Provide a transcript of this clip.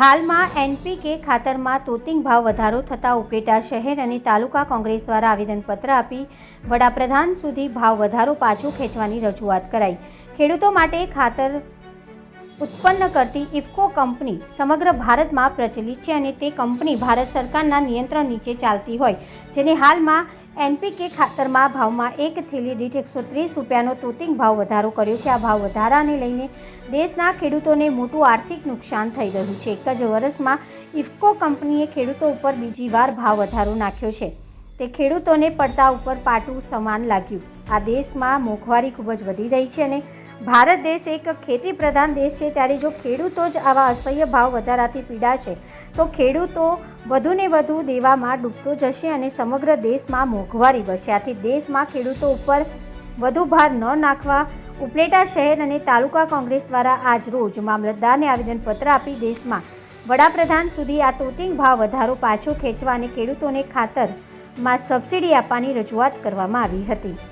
હાલમાં એનપીકે ખાતરમાં તોતિંગ ભાવ વધારો થતાં ઉપલેટા શહેર અને તાલુકા કોંગ્રેસ દ્વારા આવેદનપત્ર આપી વડાપ્રધાન સુધી ભાવ વધારો પાછો ખેંચવાની રજૂઆત કરાઈ. ખેડૂતો માટે ખાતર ઉત્પન્ન કરતી ઇફકો કંપની સમગ્ર ભારતમાં પ્રચલિત છે અને તે કંપની ભારત સરકારના નિયંત્રણ નીચે ચાલતી હોય. જેને હાલમાં એનપીકે ખાતરમાં ભાવમાં એક થેલી દીઠ એકસો ત્રીસ રૂપિયાનો તોતિંગ ભાવ વધારો કર્યો છે. આ ભાવ વધારાને લઈને દેશના ખેડૂતોને મોટું આર્થિક નુકસાન થઈ રહ્યું છે. એક જ વર્ષમાં ઇફકો કંપનીએ ખેડૂતો ઉપર બીજી વાર ભાવ વધારો નાખ્યો છે. તે ખેડૂતોને પડતા ઉપર પાટું સમાન લાગ્યું. આ દેશમાં મોંઘવારી ખૂબ જ વધી રહી છે અને ભારત દેશ એક ખેતી પ્રધાન દેશ છે, ત્યારે જો ખેડૂતો જ આવા અસહ્ય ભાવ વધારાથી પીડા છે, તો ખેડૂતો વધુને વધુ દેવામાં ડૂબતો જશે અને સમગ્ર દેશમાં મોંઘવારી વધશે. આથી દેશમાં ખેડૂતો ઉપર વધુ ભાર ન નાખવા ઉપલેટા શહેર અને તાલુકા કોંગ્રેસ દ્વારા આજ રોજ મામલતદારને આવેદનપત્ર આપી દેશમાં વડાપ્રધાન સુધી આ તોતિંગ ભાવ વધારો પાછો ખેંચવા અને ખેડૂતોને ખાતરમાં સબસિડી આપવાની રજૂઆત કરવામાં આવી હતી.